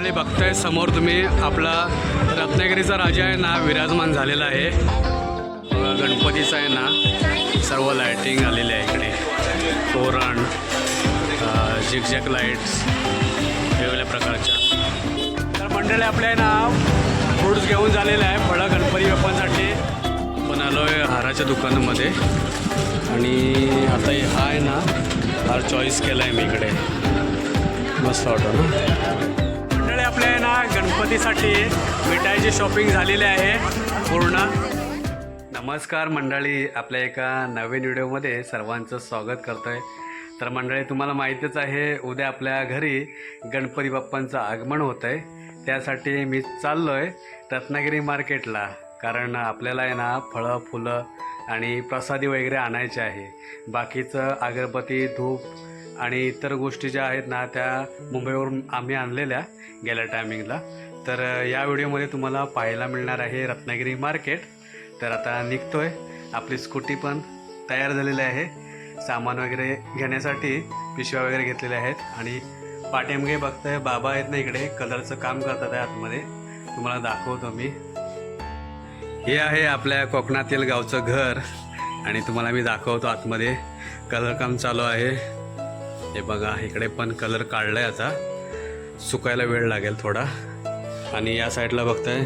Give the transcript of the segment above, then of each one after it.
मंडळी बघताय समोर तुम्ही आपला रत्नागिरीचा राजा आहे ना विराजमान झालेला आहे. गणपतीचा आहे ना सर्व लायटिंग आलेली आहे इकडे. तोरण झिकझॅक लाईट्स वेगवेगळ्या प्रकारच्या. तर मंडळी आपल्या आहे ना फ्रूट्स घेऊन झालेलं आहे फळं गणपती बाप्पांसाठी. पण आलो आहे हाराच्या दुकानामध्ये. आणि आता हा आहे ना हार चॉईस केला आहे मी इकडे. मस्त वाटतं ना? आपल्या आहे ना गणपतीसाठी मिठाईची शॉपिंग झालेली आहे. पूर्ण. नमस्कार मंडळी आपल्या एका नवीन व्हिडिओमध्ये सर्वांचं स्वागत करतो आहे तर मंडळी तुम्हाला माहितीच आहे उद्या आपल्या घरी गणपती बाप्पांचं आगमन होतं आहे त्यासाठी मी चाललो आहे रत्नागिरी मार्केटला कारण आपल्याला आहे ना फळं फुलं आणि प्रसादी वगैरे आणायचे आहे. बाकीचं अगरबत्ती धूप आणि इतर गोष्टी ज्या आहेत ना त्या मुंबईवरून आम्ही आणलेल्या गेल्या टायमिंगला तर या व्हिडिओमध्ये तुम्हाला पाहायला मिळणार आहे रत्नागिरी मार्केट. तर आता निघतोय. आपली स्कूटी पण तयार झालेली आहे. सामान वगैरे घेण्यासाठी पिशव्या वगैरे घेतलेल्या आहेत. आणि पाठीमागे बघताय बाबा आहेत ना इकडे कलरचं काम करतात आहे आतमध्ये. तुम्हाला दाखवतो मी. हे आहे आपल्या कोकणातील गावचं घर. आणि तुम्हाला मी दाखवतो आतमध्ये. कलर काम चालू आहे. हे बघा इकडे पण कलर काढलाय आता. सुकायला वेळ लागेल थोडा. आणि या साईडला बघताय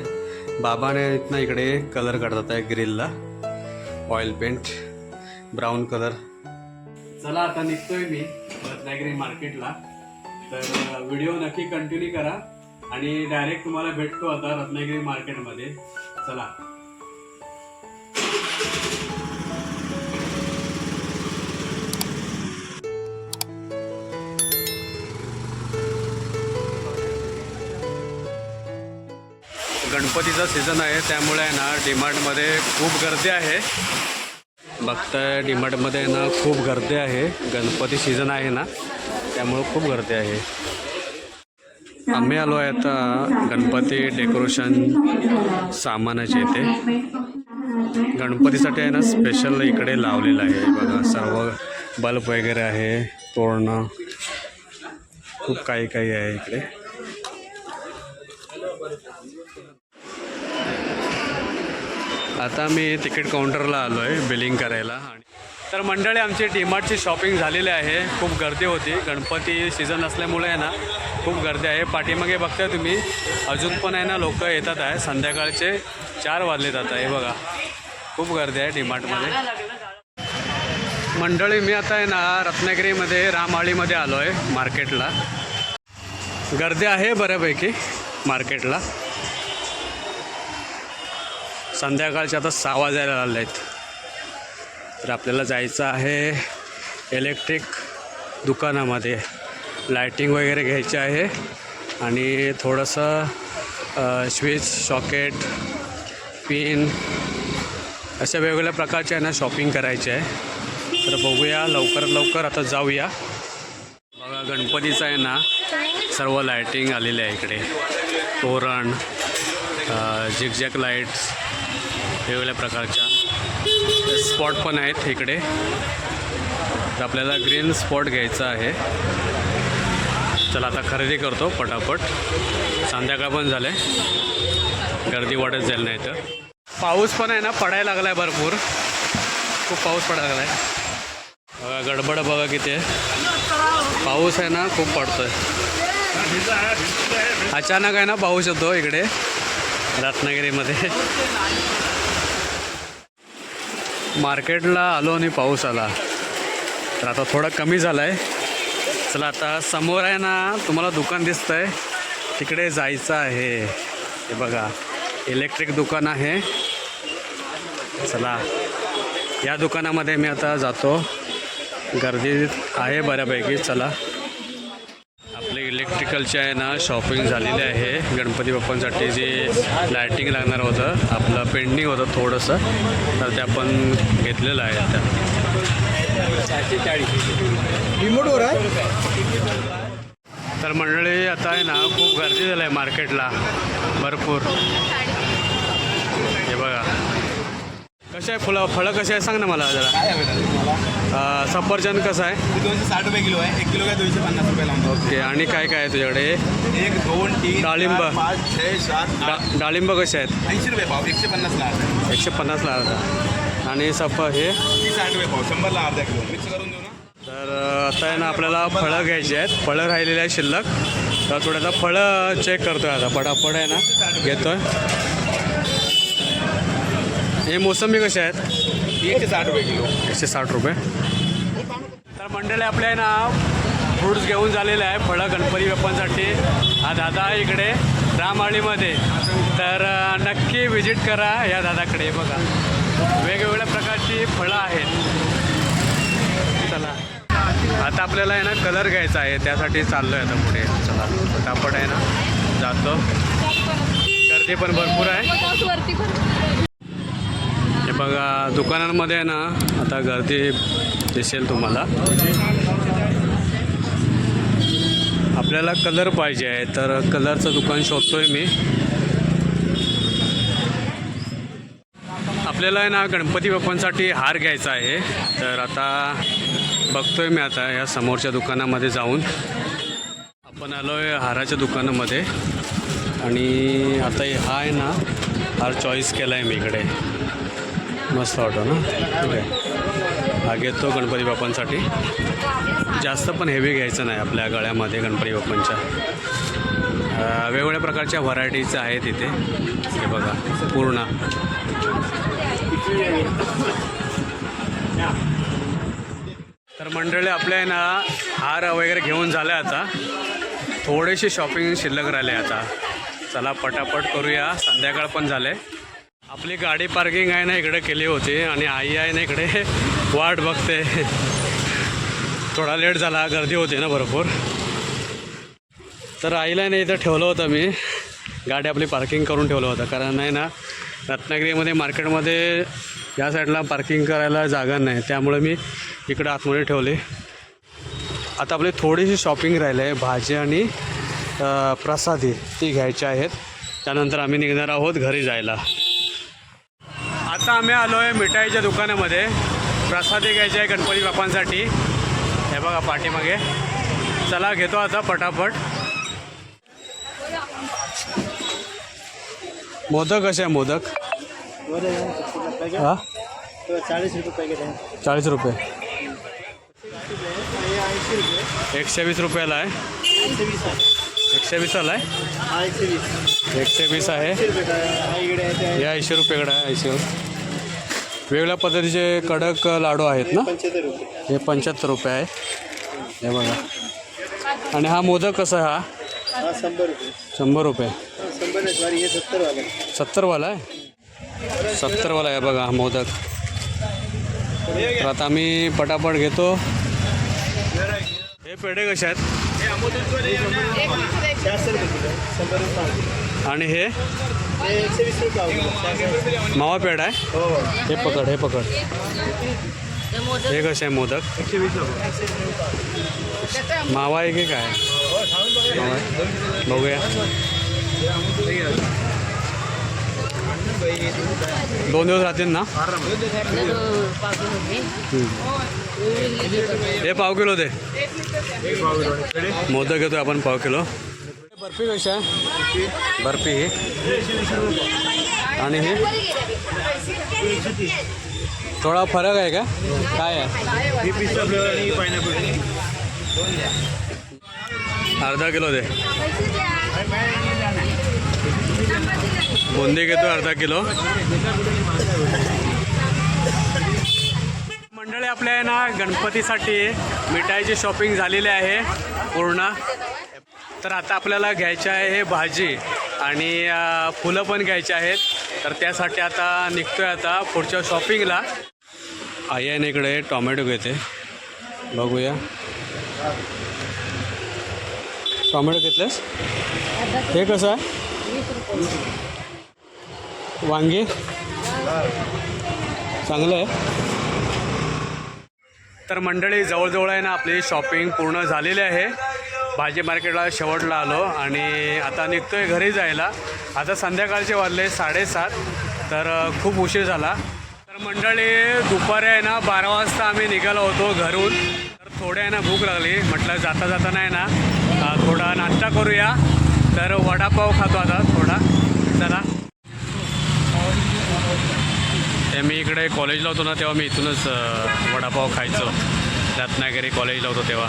बाबाने इथनं इकडे कलर काढतात आहे ग्रिलला ऑइल पेंट ब्राऊन कलर चला आता निघतोय मी रत्नागिरी मार्केटला तर व्हिडिओ नक्की कंटिन्यू करा. आणि डायरेक्ट तुम्हाला भेटतो आता रत्नागिरी मार्केटमध्ये चला. गणपतीचा सीझन आहे त्यामुळे आहे ना डीमार्टमध्ये खूप गर्दी आहे. बघताय डीमार्टमध्ये आहे ना खूप गर्दी आहे. गणपती सीझन आहे ना त्यामुळं खूप गर्दी आहे. आम्ही आलो आहे आता गणपती डेकोरेशन सामानाचे इथे. गणपतीसाठी आहे ना स्पेशल इकडे लावलेलं आहे. बघा सर्व बल्ब वगैरे आहे तोरणं. खूप काही काही आहे इकडे. आता मी तिकीट काउंटरला आलो आहे बिलिंग करायला. आणि तर मंडळी आमची डीमार्टची शॉपिंग झालेली आहे. खूप गर्दी होती. गणपती सीझन असल्यामुळे आहे ना खूप गर्दी आहे. पाठीमागे बघताय तुम्ही अजून पण आहे ना लोक येतात आहे. संध्याकाळचे चार वाजले जात आहे. बघा खूप गर्दी आहे डीमार्टमध्ये मंडळी मी आता आहे ना रत्नागिरीमध्ये रामआळीमध्ये आलो आहे मार्केटला गर्दी आहे बऱ्यापैकी मार्केटला संध्याकाळचे आता सहा वाजायला आले आहेत तर आपल्याला जायचं आहे इलेक्ट्रिक दुकानामध्ये. लायटिंग वगैरे घ्यायची आहे. आणि थोडंसं स्विच सॉकेट पिन अशा वेगवेगळ्या प्रकारचे आहे ना शॉपिंग करायचे आहे. तर बघूया लवकरात लवकर आता जाऊया. बघा गणपतीचं आहे ना सर्व लायटिंग आलेले आहे इकडे. तोरण झिकझॅक लाईट्स वेगवेगळ्या प्रकारच्या स्पॉट पण आहेत इकडे. तर आपल्याला ग्रीन स्पॉट घ्यायचा आहे. चला आता खरेदी करतो पटापट. संध्याकाळ पण झालं आहे गर्दी वाढत जाईल नाही तर. पाऊस पण आहे ना पडायला लागला आहे भरपूर. खूप पाऊस पडायला लागला आहे बघा गडबड बघा किती आहे. पाऊस आहे ना खूप पडतोय. अचानक आहे ना पाऊस येतो इकडे. रत्नागिरीमध्ये. मार्केटला आलो आणि पाऊस आला. तर आता थोडा कमी झाला आहे चला आता समोर आहे ना तुम्हाला दुकान दिसतं आहे तिकडे जायचं आहे. हे बघा इलेक्ट्रिक दुकान आहे. चला या दुकानामध्ये मी आता जातो. गर्दी आहे बऱ्यापैकी चला. आपले इलेक्ट्रिकलचे आहे ना शॉपिंग झालेली आहे. गणपती बाप्पांसाठी जे लायटिंग लागणार होतं आपलं पेंडिंग होतं थोडंसं तर ते आपण घेतलेलं आहे आता. तर मंडळी आता आहे ना खूप गर्दी झालं आहे मार्केटला भरपूर. हे बघा. कसे आहे फुलं? फळं कसे आहे सांग ना मला जरा. सफरचंद कसं आहे? दोनशे साठ रुपये किलो आहे. एक किलो काय दोनशे पन्नास रुपये लावून ओके आणि काय काय आहे तुझ्याकडे? एक दोन तीन डाळिंब. चार, पाच छे सात डा डाळिंब कसे आहेत? ऐंशी रुपये पाव एकशे पन्नासला अर्धा. एकशे पन्नासला अर्धा. आणि सफ हे? ती साठ रुपये पाव शंभरला अर्धा किलो. मिक्स करून देऊ ना. तर अं, आता आहे ना आपल्याला फळं घ्यायची आहेत. फळं राहिलेली आहेत शिल्लक. तर थोड्याचा फळं चेक करतोय आता. पटापट आहे ना घेतोय. हे मोसंबी कसे आहेत? ती एकशे साठ रुपये किलो. एकशे साठ रुपये. मंडळी आपल्या ना फ्रूट्स घेऊन झालेले आहे फळं गणपती बाप्पांसाठी. हा दादा इकडे रामआळीमध्ये तर नक्की व्हिजिट करा या दादाकडे बघा. वेगवेगळ्या प्रकारची फळं आहेत. चला. आता आपल्याला आहे ना कलर घ्यायचा आहे त्यासाठी चाललो आहे आता पुढे. चला पटापट आहे ना जातो. गर्दी पण भरपूर आहे. बघा दुकानांमध्ये आहे ना आता गर्दी दिसेल तुम्हाला. आपल्याला कलर पाहिजे आहे तर कलरचं दुकान शोधतोय मी. आपल्याला आहे ना गणपती बाप्पांसाठी हार घ्यायचा आहे. तर आता बघतोय मी आता या समोरच्या दुकानामध्ये जाऊन. आपण आलो आहे हाराच्या दुकानामध्ये. आणि आता हा आहे ना हार चॉईस केला आहे मी इकडे. मस्त वाटतो ना? ठीक आहे. हा घेतो गणपती बाप्पांसाठी. जास्त पण हेवी घ्यायचं नाही आपल्या गळ्यामध्ये गणपती बाप्पांच्या. वेगवेगळ्या प्रकारच्या व्हरायटीज आहेत इथे. हे बघा पूर्ण. तर मंडळी आपल्या आहे ना हार वगैरे घेऊन झालं आता. थोडीशी शॉपिंग शिल्लक राहिले आता. चला पटापट करूया. संध्याकाळ पण झाले आपली गाडी पार्किंग आहे ना इकडे केली होती आणि आई आहे ना इकडे वाट बघते. थोडा लेट झाला गर्दी होती ना भरपूर. तर आईला नाही इथं ठेवलं होतं मी. गाडी आपली पार्किंग करून ठेवलं होतं. कारण नाही ना रत्नागिरीमध्ये मार्केटमध्ये या साईडला पार्किंग करायला जागा नाही. त्यामुळे मी इकडं आतमध्ये ठेवले. आता आपली थोडीशी शॉपिंग राहिली आहे. भाजी आणि प्रसादी ती घ्यायची आहेत. त्यानंतर आम्ही निघणार आहोत घरी जायला. आता आम्ही आलो आहे मिठाईच्या दुकानामध्ये. प्रसादी घ्यायची आहे गणपती बाप्पांसाठी. हे बघा पाठीमागे. चला घेतो आता पटापट. मोदक कसे आहे मोदक? हां? चाळीस रुपये. पॅकेट आहे चाळीस रुपये एकशे वीस रुपयाला आहे. एकशे वीसाला आहे? एकशे आहे. वीस आहे रुपये इकडे ऐंशी रुपयेकडे आहे ऐंशी. वेगवेगळ्या पद्धतीचे कडक लाडू आहेत ना? हे पंच्याहत्तर रुपये आहे. हे बघा. आणि हा मोदक कसा हा? शंभर रुपये. शंभर रुपये सत्तरवाला आहे? सत्तरवाला आहे बघा हा मोदक. तर आता आम्ही पटापट घेतो. हे पेढे कसे आहेत. आणि हे? मावा पेढा आहे. हो. हो पकड हे पकड. हे कसे आहे मोदक? मावा आहे की काय मावा? बघूया. दोन दिवस राहतील ना? हे पाव किलो दे. मोदक घेतो आपण पाव किलो. बर्फी कशी आहे? बर्फी ही. आणि हे? थोडा फरक आहे का? काय आहे? अर्धा किलो दे. बुंदी घेतो अर्धा किलो. मंडळी आपल्या ना गणपतीसाठी मिठाईची शॉपिंग झालेली आहे पूर्ण. तर आता आपल्याला घ्यायचं आहे हे भाजी आणि फुलं पण घ्यायची आहेत. तर त्यासाठी आता निघतोय आता पुढच्या शॉपिंगला. आई आहे इकडे टॉमॅटो घेते. बघूया. टॉमॅटो घेतलेस? हे कसं आहे? वांगी? चांगलं आहे. तर मंडळी जवळजवळ आहे ना आपली शॉपिंग पूर्ण झालेली आहे. भाजी मार्केटला शेवटला आलो आणि आता निघतो आहे घरी जायला. आता संध्याकाळचे वाजले साडेसात तर खूप उशीर झाला. तर मंडळी दुपारी आहे ना बारा वाजता आम्ही निघालो होतो घरून. तर थोड्या आहे ना भूक लागली. म्हटलं जाता जाता नाही ना थोडा नाश्ता करूया. तर वडापाव खातो आता थोडा. चला. ते मी इकडे कॉलेजला होतो ना तेव्हा मी इथूनच वडापाव खायचो. रत्नागिरी कॉलेजला होतो तेव्हा.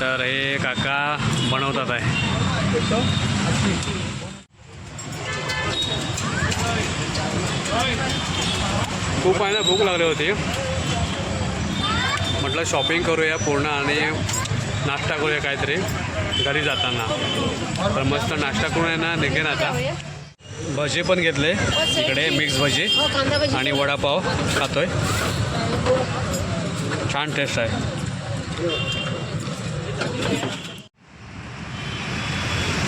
तर हे काका बनवतात आहे. खूप आहे ना भूक लागली होती. म्हटलं शॉपिंग करूया पूर्ण आणि नाश्ता करूया काहीतरी घरी जाताना. तर मस्त नाश्ता करून आहे ना निघेन आता. भजी पण घेतले इकडे मिक्स भजी भजी आणि वडापाव खातोय. छान टेस्ट आहे.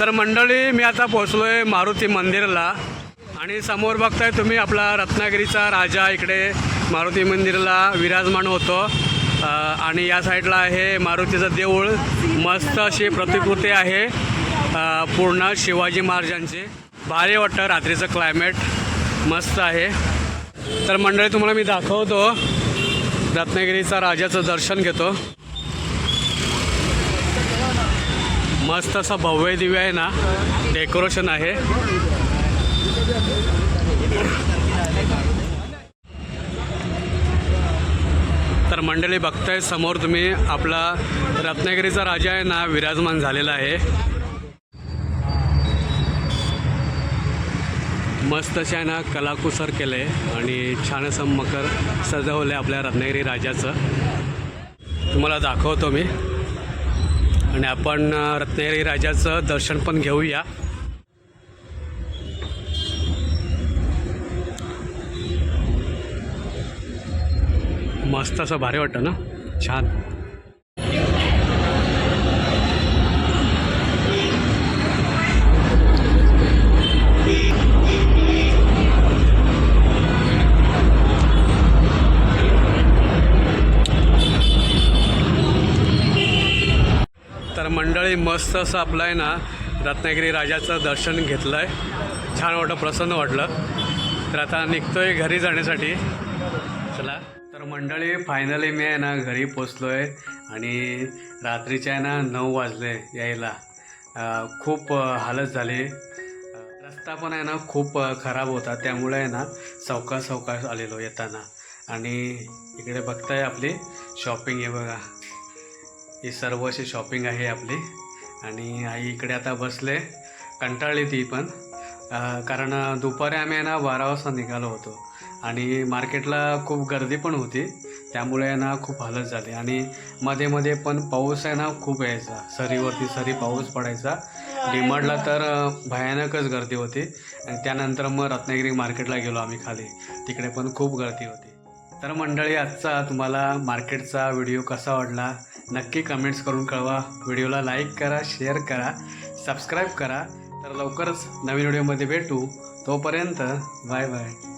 तर मंडळी मी आता पोचलो आहे मारुती मंदिरला. आणि समोर बघताय तुम्ही आपला रत्नागिरीचा राजा इकडे मारुती मंदिरला विराजमान होतो. आणि या साईडला आहे मारुतीचं देऊळ. मस्त अशी प्रतिकृती आहे पूर्ण शिवाजी महाराजांची. भारी वाटतं रात्रीचं क्लायमेट मस्त आहे. तर मंडळी तुम्हाला मी दाखवतो. रत्नागिरीचा राजाचं दर्शन घेतो. मस्त असं भव्य दिव्य आहे ना. डेकोरेशन आहे. तर मंडळी बघताय समोर तुम्ही आपला रत्नागिरीचा राजा आहे ना विराजमान झालेला आहे. मस्त अशा आहे ना कलाकुसर केलं आहे आणि छान असं मकर सजवलं आहे आपल्या रत्नागिरी राजाचं. तुम्हाला दाखवतो मी. आणि आपण रत्नागिरी राजाचं दर्शन पण घेऊया. मस्त असं भारी वाटतं ना? छान. तर मंडळी मस्त असं आपलं आहे ना रत्नागिरी राजाचं दर्शन घेतलं आहे छान वाटलं प्रसन्न वाटलं. तर आता निघतोय घरी जाण्यासाठी. चला. तर मंडळी फायनली मी आहे ना घरी पोचलो आहे आणि रात्रीचे आहे ना नऊ वाजले यायला. खूप हालत झाली. रस्ता पण आहे ना खूप खराब होता. त्यामुळे आहे ना सावकाश सावकाश आलेलो येताना. आणि इकडे बघताय आपली शॉपिंग आहे बघा. ही सर्व अशी शॉपिंग आहे आपली. आणि आई इकडे आता बसले. कंटाळली ती पण. कारण दुपारी आम्ही आहे ना बारा वाजता निघालो होतो. आणि मार्केटला खूप गर्दी पण होती. त्यामुळे ना खूप हालत झाली. आणि मध्ये मध्ये पण पाऊस आहे ना खूप यायचा. सरीवरती सरी पाऊस पडायचा. डिमांडला तर भयानकच गर्दी होती. आणि त्यानंतर मग रत्नागिरी मार्केटला गेलो आम्ही खाली. तिकडे पण खूप गर्दी होती. तर मंडळी आजचा तुम्हाला मार्केटचा व्हिडिओ कसा वाटला नक्की कमेंट्स करून कळवा. व्हिडिओला लाईक करा शेअर करा सबस्क्राईब करा. तर लवकरच नवीन व्हिडिओमध्ये भेटू. तोपर्यंत बाय बाय.